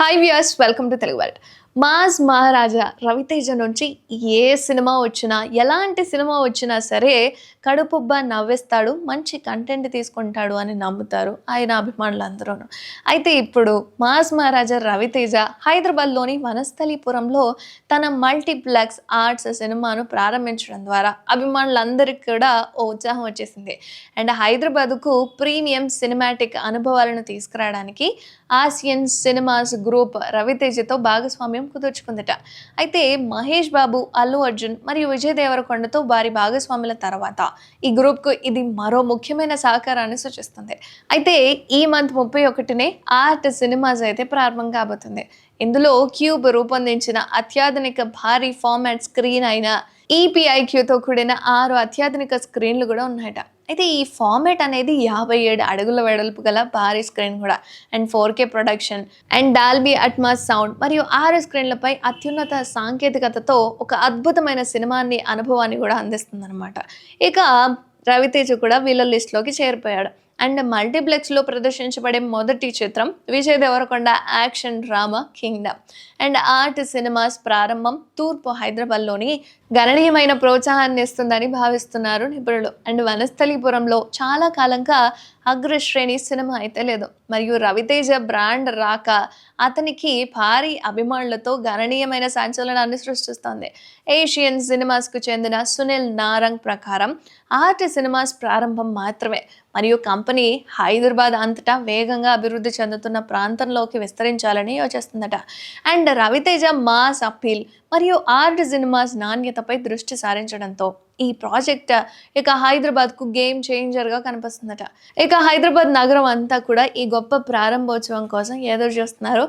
hi viewers welcome to Telugu world Mass Maharaja Ravi Teja నుంచి ఏ cinema వచ్చినా ఎలాంటి సినిమా వచ్చినా సరే కడుపుబ్బా నవ్వేస్తాడు మంచి కంటెంట్ తీసుకుంటాడు అని నమ్ముతారు ఆయన అభిమానులందరూ అయితే ఇప్పుడు మాస్ మహారాజా రవితేజ హైదరాబాద్లోని వనస్థలీపురంలో తన మల్టీప్లెక్స్ ఆర్ట్స్ సినిమాను ప్రారంభించడం ద్వారా అభిమానులందరికీ కూడా ఓ ఉత్సాహం వచ్చేసింది. అండ్ హైదరాబాద్కు ప్రీమియం సినిమాటిక్ అనుభవాలను తీసుకురావడానికి ఆసియన్ సినిమాస్ గ్రూప్ రవితేజతో భాగస్వామ్యం కుదుర్చుకుందట. అయితే మహేష్ బాబు అల్లు అర్జున్ మరియు విజయ్ దేవరకొండతో వారి భాగస్వాముల తర్వాత ఈ గ్రూప్కు ఇది మరో ముఖ్యమైన సహకారాన్ని సూచిస్తుంది. అయితే ఈ మంత్ ముప్పై ఒకటినే ఆర్ట్ సినిమాస్ అయితే ప్రారంభం కాబోతుంది. ఇందులో క్యూబ్ రూపొందించిన అత్యాధునిక భారీ ఫార్మాట్ స్క్రీన్ అయిన E ఈపీఐక్యూతో కూడిన ఆరు అత్యాధునిక స్క్రీన్లు కూడా ఉన్నాయట. అయితే ఈ ఫార్మేట్ అనేది యాభై ఏడు అడుగుల వెడల్పు గల భారీ స్క్రీన్ కూడా. And four K production and Dolby Atmos sound మరియు ఆరు స్క్రీన్లపై అత్యున్నత సాంకేతికతతో ఒక అద్భుతమైన సినిమాని అనుభవాన్ని కూడా అందిస్తుందన్నమాట. ఇక రవితేజ కూడా వీళ్ళ లిస్ట్లోకి చేరిపోయాడు. అండ్ మల్టీప్లెక్స్లో ప్రదర్శించబడే మొదటి చిత్రం Vijay Devarakonda action drama Kingdom. And ART Cinemas ప్రారంభం తూర్పు హైదరాబాద్లోని గణనీయమైన ప్రోత్సాహాన్ని ఇస్తుందని భావిస్తున్నారు నిపుణులు. అండ్ వనస్థలీపురంలో చాలా కాలంగా అగ్రశ్రేణి సినిమా అయితే లేదు. మరియు రవితేజ బ్రాండ్ రాక అతనికి భారీ అభిమానులతో గణనీయమైన సంచలనాన్ని సృష్టిస్తోంది. ఏషియన్ సినిమాస్కు చెందిన సునీల్ నారంగ్ ప్రకారం ఆర్ట్ సినిమాస్ ప్రారంభం మాత్రమే. మరియు కంపెనీ హైదరాబాద్ అంతటా వేగంగా అభివృద్ధి చెందుతున్న ప్రాంతంలోకి విస్తరించాలని యోచిస్తుందట. అండ్ రవితేజ మాస్ అప్పీల్ మరియు ఆర్ట్ సినిమాస్ నాణ్యతపై దృష్టి సారించడంతో ఈ ప్రాజెక్ట్ ఇక హైదరాబాద్కు గేమ్ చేంజర్గా కనిపిస్తుందట. ఇక హైదరాబాద్ నగరం అంతా కూడా ఈ గొప్ప ప్రారంభోత్సవం కోసం ఎదురు చూస్తున్నారు.